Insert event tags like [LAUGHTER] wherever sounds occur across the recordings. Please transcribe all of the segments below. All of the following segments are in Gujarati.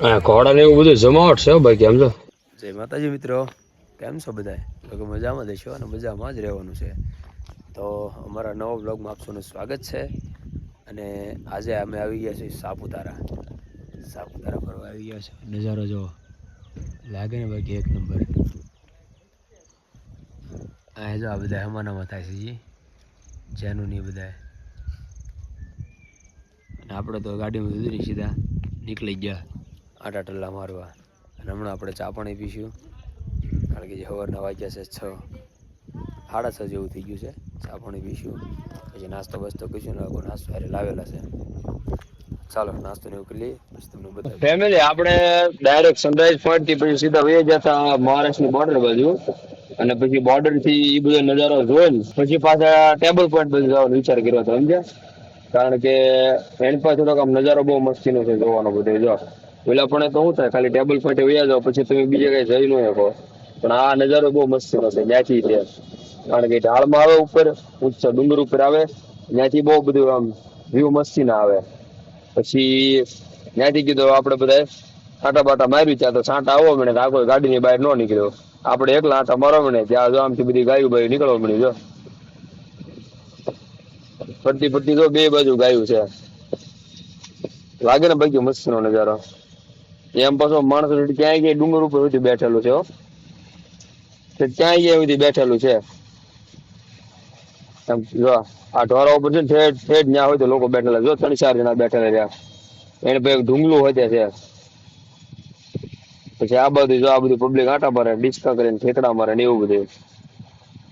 ઘોડા ને એવું બધું જમાવટ છે ભાઈ, કેમ છો? જય માતાજી મિત્રો. કેમ છો લોકો મજામાં દેશો અને મજામાં જ રહેવાનું છે. તો અમારા નવો બ્લોગમાં આપ સ્વાગત છે. અને આજે અમે આવી ગયા છીએ સાપુતારા. સાપુતારા ફરવા આવી ગયા છે નજારો જો લાગે ને બાકી એક નંબર. આ જો આ બધા હમાનામાં થાય છે જી. જેનું નહીં બધા અને આપણે તો ગાડીમાં ઉતરી સીધા. નીકળી ગયા. આટા ટલ્લા મારવા. અને હમણાં આપણે ચા પાણી પીશું. કારણ કે જે સવારના વાગ્યા છે છ. સાડા છ જેવું થઈ ગયું છે. ચા પાણી પીશું. પછી નાસ્તો બસ્તો કરીશું. ને નાસ્તો હારે લાવેલા છે. ચાલો નાસ્તો ને કરી લઈએ. તમને બધા ફેમિલી આપણે ડાયરેક્ટ સનરાઈઝ પોઈન્ટથી પછી સીધા વહી જતા મહારાષ્ટ્રની બોર્ડર બાજુ. અને પછી બોર્ડરથી એ બધો નજારો જોઈને પછી પાછા ટેબલ પોઈન્ટ બધું જવાનો વિચાર કર્યો હતો, સમજ્યા? કારણ કે એની પાસે થોડોક આમ નજારો બહુ મસ્તીનો છે જોવાનો બધો, જો. પેલા પણ તો શું થાય, ખાલી ટેબલ ફાટે વયા જાવ પછી તમે બીજે કઈ જઈ ન શકો. પણ આ નજારો બહુ મસ્ત છે, ત્યાંથી છે કારણ કે ઢાળમાં આવે ઉપર, ઊંચા ડુંગર ઉપર આવે, ત્યાંથી બહુ બધું આમ વ્યૂ મસ્તી ના આવે. પછી ત્યાંથી કીધું આપણે બધા આટા બાટા માર્યું ત્યાં તો સાંટા આવો મને આગળ ગાડીની બહાર ન નીકળ્યો. આપણે એકલા આટા મારો મને ત્યાં જો આમથી બધી ગાયું બાયું નીકળવા મળી જો ફરતી ફરતી જો બે બાજુ ગાયું છે. લાગે ને બાકી મસ્ત નો નજારો. એમ પાછો માણસ ક્યાંય ગયા ડુંગર ઉપર સુધી બેઠેલું છે ક્યાંય ગયા સુધી બેઠેલું છે. એમ જો આ ઢોરા ઉપર છે ઠેઠ ઠેઠ ન્યા હોય તો લોકો બેઠેલા જો ત્રણ ચાર જણા બેઠેલા રહ્યા. એને ભાઈ ઢુંગલું હોય છે. પછી આ બધું જો આ બધું પબ્લિક આટા મારે ડિસ્કા કરીને ઠેકડા મારે ને એવું બધું.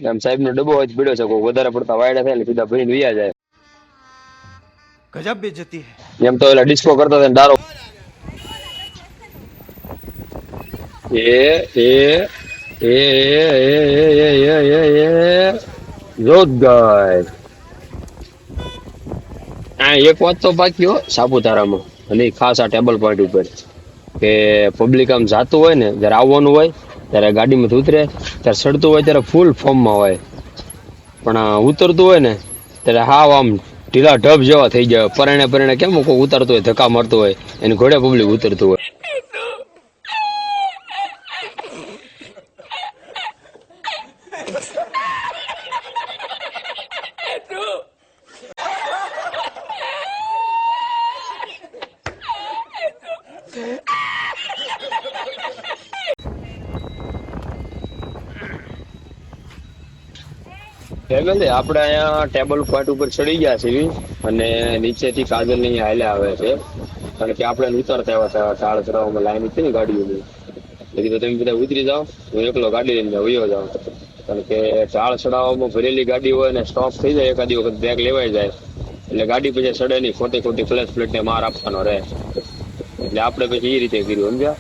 એમ સાહેબ નો ડબ્બો હોય પીડ્યો છે કોઈ વધારે પડતા વાયડા થાય એટલે સીધા ભરીને વૈયા જાય. ગજબ બેજતી એમ તો એટલે ડિસ્કો કરતા હતા ડારો એ એ એ એ એ એ એ એ ગાય આ એક વાત તો બાકી હો સાપુતારામાં અને ખાસ આ ટેબલ પોઈન્ટ ઉપર કે પબ્લિક આમ જાતું હોય ને જ્યારે આવવાનું હોય ત્યારે ગાડીમાંથી ઉતરે ત્યારે ચડતું હોય ત્યારે ફૂલ ફોર્મમાં હોય પણ ઉતરતું હોય ને ત્યારે હાવ આમ ઢીલા ઢબ જેવા થઈ જાય પરણે પરણે કેમ કોઈ ઉતરતું હોય ધક્કા મારતું હોય એની ઘોડે પબ્લિક ઉતરતું હોય ફેમિલી આપણે અહીંયા ટેબલ પોઈન્ટ ઉપર ચડી ગયા છીએ અને નીચેથી કાજલની હાલ્યા આવે છે. કારણ કે આપણે ઉતરતા આવ્યા હતા, ટાળ ચડાવવામાં લાઈન હતી ને ગાડીઓની. એટલે તો તમે બધા ઉતરી જાઓ, હું એકલો ગાડી લઈને વયો જાઉં. કારણ કે ચાળ ચડાવવામાં ભરેલી ગાડી હોય ને સ્ટોપ થઈ જાય, એકાદી વખત બ્રેક લેવાઈ જાય. એટલે ગાડી પછી ચડે નહીં, ખોટી ખોટી ફ્લેશ પ્લેટને માર આપવાનો રહે. એટલે આપણે પછી એ રીતે કર્યું, સમજ્યા?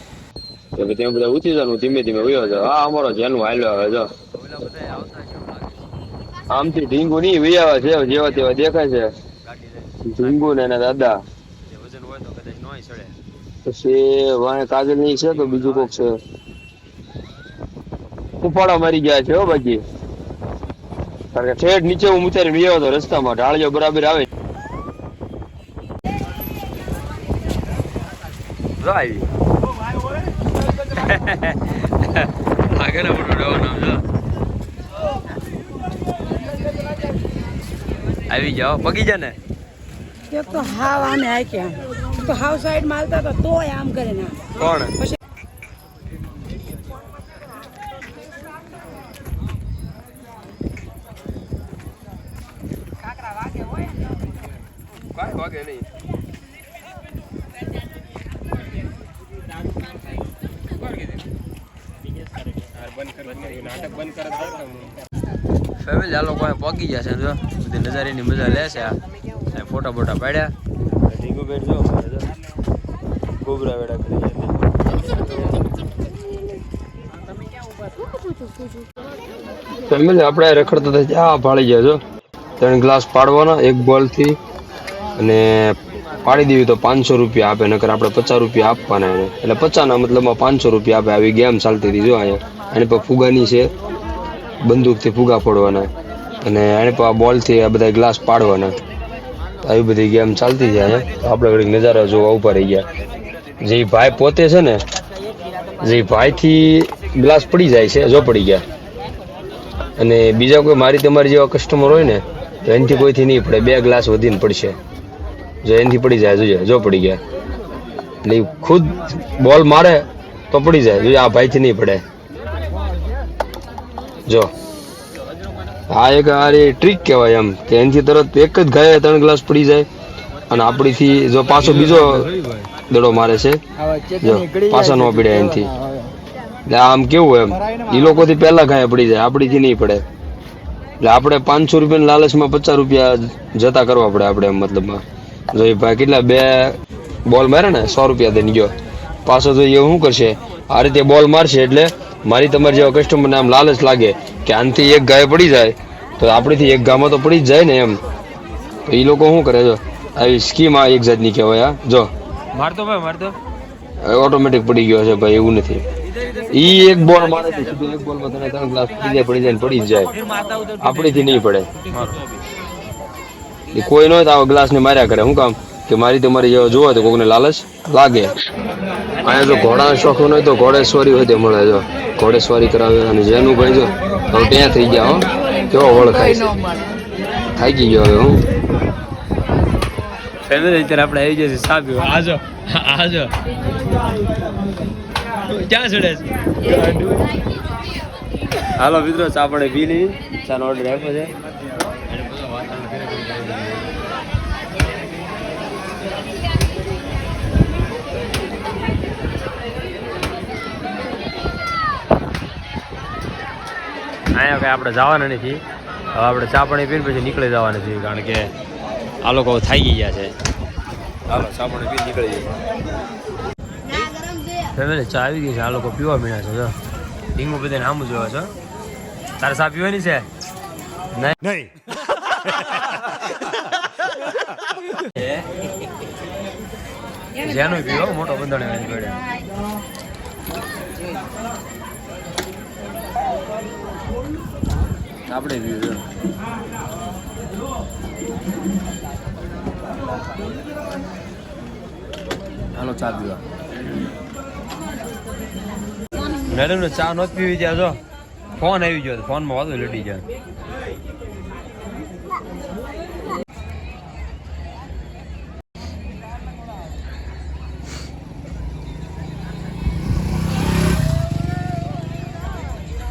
એટલે તમે બધા ઉતરી હું ધીમે ધીમે વયો જાવ હા, અમારો જેનું હાલ્યો આવે, જો ઓલા બધા આવતા કેવું લાગે આમથી ઢીંગુ નહીં વૈયા છે જેવા તેવા દેખાય છે. ઢીંગુ ને એના દાદા. જે વજન હોય તો કદાચ નોય ચડે. પછી વાંહે કાજલ નહીં છે તો બીજું કોક છે. ઉપાડા મારી ગયા છે હો બાકી. કારણ કે ઠેઠ નીચે હું ઉતારી વૈયો તો રસ્તામાં ઢાળિયો બરાબર આવે. આવી. લાગે [LAUGHS] ને મોટું ડવાનું આમ આવી જાઓ. પગી જા ને? એક તો હાવ આમ તો હાવ સાઈડ માલતા તો તોય આમ કરે ને. કોણ? પછી વાગે નહીં. ફેમિલી આ લોકો પગી જશે જો. બધી નજારીની મજા લે છે. આ ફોટા બોટા પાડ્યા. ઢીંગુ બેટ જો વેડા કરી ફેમિલી આપણે રખડતા હતા આ ભાળી ગયા છો. ત્રણ ગ્લાસ પાડવાના એક બોલથી. અને પાડી દેવી તો પાંચસો રૂપિયા આપે નકર આપણે પચાસ રૂપિયા આપવાના એને. એટલે પચાસના મતલબમાં પાંચસો રૂપિયા આપે આવી ગેમ ચાલતી હતી જો અહીંયા. એની પર ફુગાની છે. બંદૂકથી ફુગા ફોડવાના. અને એને આ બોલથી આ બધા ગ્લાસ પાડવાના. આવી બધી ગેમ ચાલતી છે આપણે ઘડીક નજારા જોવા ઊભા રહી ગયા. જે ભાઈ પોતે છે ને, જે ભાઈથી ગ્લાસ પડી જાય છે, જો પડી ગયા. અને બીજા કોઈ મારી તમારી જેવા કસ્ટમર હોય ને, તો એનાથી કોઈથી નહીં પડે. બે ગ્લાસ વધીને પડશે. જો એનાથી પડી જાય જોઈએ જો પડી ગયા. એટલે ખુદ બોલ મારે તો પડી જાય. જોઈએ આ ભાઈથી નહીં પડે. જો. આ એક આ ટ્રીક કહેવાય એમ. કે એનાથી તરત એક જ ગાય ત્રણ ગ્લાસ પડી જાય અને આપણીથી જો પાછો બીજો દડો મારે છે. જો પાછા ન પીડે એનાથી. એટલે આમ કેવું એમ? એ લોકોથી પહેલા ગાય પડી જાય આપણીથી નહીં પડે. એટલે આપણે પાંચસો રૂપિયાની લાલચમાં પચાસ રૂપિયા જતા કરવા પડે આપણે એમ મતલબમાં. જો એ ભાઈ કેટલા બે બોલ મારે ને સો રૂપિયા દઈને ગયો. પાછો તો એ શું કરશે? આ રીતે બોલ મારશે એટલે મારી તમારી જેવા કસ્ટમરને આમ લાલચ લાગે કે આનાથી એક ગાય પડી જાય તો આપણીથી એક ગામાં તો પડી જ જાય ને એમ. તો એ લોકો શું કરે જો? આવી સ્કીમ આ એક જાતની કહેવાય આ જો. મારતો ભાઈ મારતો. ઓટોમેટિક પડી ગયો છે ભાઈ એવું નથી. ઈ એક બોલ મારે છે સીધો એક બોલમાં તને ત્રણ ગ્લાસ પડી જાય પડી જાય પડી જાય. આપણીથી નહીં પડે. એ કોઈ નો આવા ગ્લાસ ને માર્યા કરે. શું કામ? કે મારી તમારી જેવો જોવો તો કોકને લાલચ લાગે. અહીંયા જો ઘોડા શોખ હોય તો ઘોડેશ્વરી હોય તે મળે જો. ઘોડેશ્વરી કરાવે અને જેનું ભાઈ જો હવે ત્યાં થઈ ગયા હો. કેવો ઓળખાય ગઈ થાકી ગયો હવે હું. ફેમિલી અત્યારે આપણે આવી જશે સા પીવા આજો આજો. ક્યાં ચડે છે? હાલો મિત્રો ચા પડે પી લઈ ચાનો ઓર્ડર આપ્યો છે. અહીંયા કઈ આપણે જવાના નથી. હવે આપણે ચા પાણી પીને પછી નીકળી જવાના છીએ કારણ કે આ લોકો થઈ ગયા છે. હાલો ચા પાણી પી નીકળી જઈએ. ફેમિલી ચા આવી ગઈ છે. આ લોકો પીવા મીણા છે જો. ડીંગો બધાને આમ જોવા છો. તારે ચા પીવાની છે? નહીં. જેનો [LAUGHS] [LAUGHS] પીવો મોટો બંધણ એની આપણે હાલો, ચા પીવા. મેડમ ને ચા નહોતી પીવી ત્યાં જો. ફોન આવી ગયો ફોનમાં વાત લડી જાય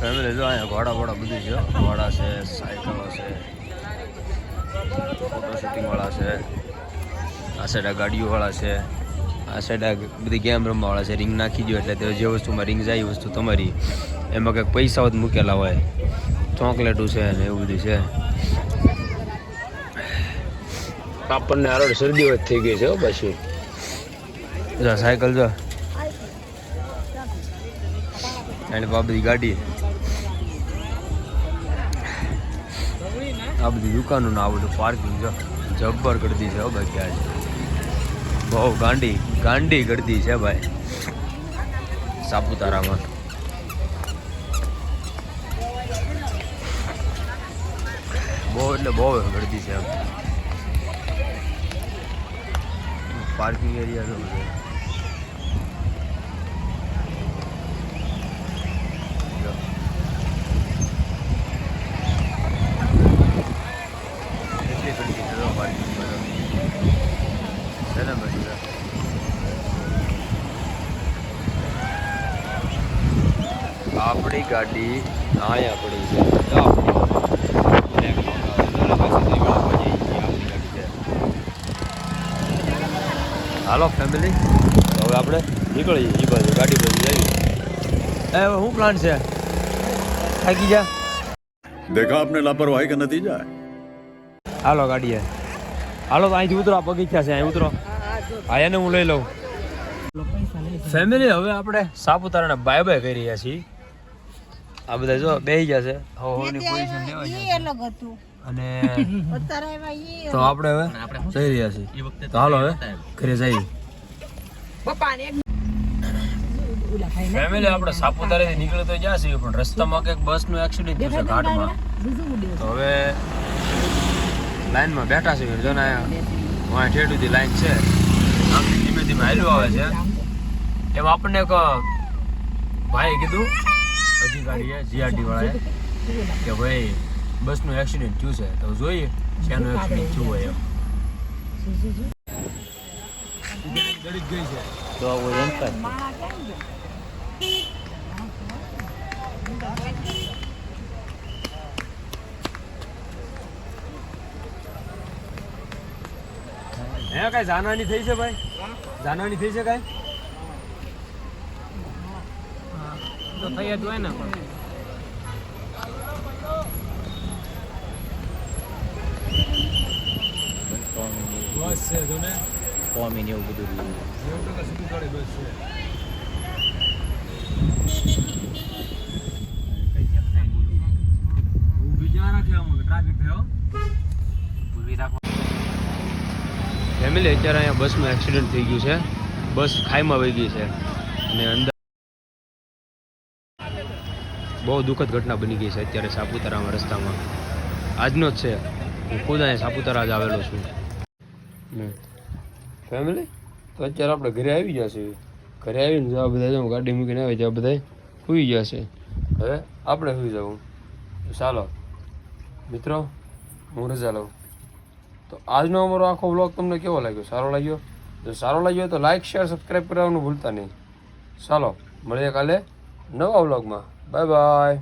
ફેમિલી જો અહીંયા ઘોડા ઘોડા બધું છે. ઘોડા છે સાયકલો છે ફોટો છે. આ સાઈડ આ ગાડીઓ છે. આ સાઈડ આ બધી ગેમ રમવાવાળા છે. રિંગ નાખી દો એટલે તે જે વસ્તુમાં રિંગ જાય એ વસ્તુ તમારી. એમાં કંઈક પૈસાઓ જ મૂકેલા હોય. ચોકલેટું છે ને એવું બધું છે. આપણને હારોડ શરદી જ થઈ ગઈ છે પછી. જો સાયકલ જો. એની બધી ગાડી. આ બધી દુકાનો ને આ બધું પાર્કિંગ જો જબ્બર ગળદી છે બાકી આજે બહુ ગાંડી ગાંડી ગળદી છે ભાઈ. સાપુતારામાં. બહુ એટલે બહુ ગળદી છે પાર્કિંગ એરિયા છે બધો જો. કેટલી ગળદી છે જો પાર્કિંગમાં જો. છે ને બધું જો. આપણી ગાડી. અહીંયા પડી છે. હાલો ફેમિલી હવે આપણે નીકળીએ. એ બાજુ ગાડી બાજુ જઈએ. એ હવે શું પ્લાન છે? થાકી જા દેખા આપને લાપરવાહી કે નથી જાય? હાલો ગાડીએ. હાલો અહીંથી ઉતરો આ બગીચા છે અહીં ઉતરો. હા એને હું લઈ લઉં. ફેમિલી હવે આપણે સાપુતારાને બાય બાય કરી રહ્યા છીએ. આ બધા જો બેહી ગયા છે. હો હોની પોઝિશન લેવાય છે. અલગ હતું. અને અત્યારે એવા ઈ તો આપણે હવે જઈ રહ્યા છીએ. તો હાલો હવે ઘરે જઈએ. પપ્પાને એક ફેમિલી આપણે સાપુતારાથી નીકળે તો જ્યાં છીએ પણ રસ્તામાં કંઈક બસનું એક્સિડન્ટ થયું છે ઘાટમાં. તો હવે લાઈનમાં બેઠા છે જો ને વાય ઠેઠું લાઈન છે. આમ ધીમે ધીમે હાલ્યું આવે છે. એમ આપણને એક ભાઈ કીધું અધિકારીએ જીઆરડી વાળાએ કે ભાઈ, બસનું એક્સિડન્ટ થયું છે. તો જોઈએ શેનું એક્સિડન્ટ થયું હોય એમ. હે, કઈ જાનહાની થઈ છે ભાઈ? જાનહાની થઈ છે કઈ? તો થઈ જ હોય ને બસ છે જો ને. કોમી ને એવું બધું લીધું. નેવું ટકા સુધી બસ છે. ફેમિલી અત્યારે અહીંયા બસમાં એક્સિડન્ટ થઈ ગયું છે. બસ ખાઈમાં વહી ગઈ છે. અને અંદર બહુ દુઃખદ ઘટના બની ગઈ છે અત્યારે સાપુતારામાં, રસ્તામાં. આજનો જ છે. હું ખુદ અહીંયા સાપુતારા જ આવેલો છું. ફેમિલી તો અત્યારે આપણે ઘરે આવી ગયા ઘરે આવીને જવા બધા જાઉં ગાડી મૂકીને આવી જવા બધા સુઈ ગયા છે. હવે આપણે સુઈ જવું. ચાલો, મિત્રો, હું રજા લઉં. તો આજનો અમારો આખો વ્લોગ તમને કેવો લાગ્યો? સારો લાગ્યો? જો સારો લાગ્યો તો લાઇક શેર સબસ્ક્રાઈબ કરવાનું ભૂલતા નહીં. ચાલો, મળીએ કાલે. નવા વ્લોગમાં બાય બાય.